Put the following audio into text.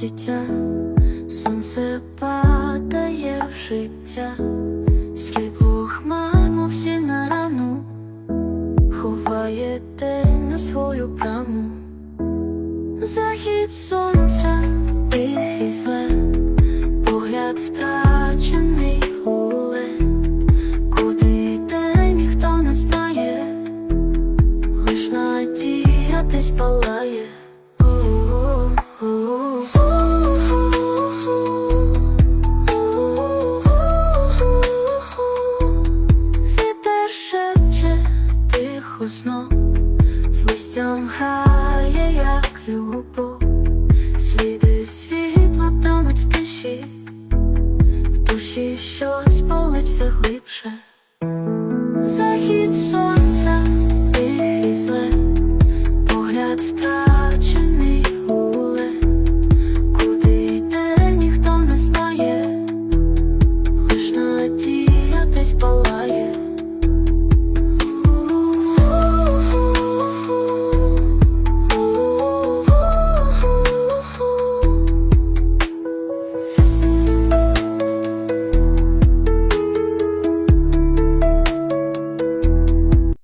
дитя, сонце падає в життя, скільки хмар, мов всі на рану, ховає день на свою браму. Захід сонця, тихий злет, погляд втрачений улет, куди йде, ніхто не знає, лиш надія десь палає. знов з листям грає, як любов, сліди світла тонуть в тиші, в душі щось болить все глибше. Захід сон.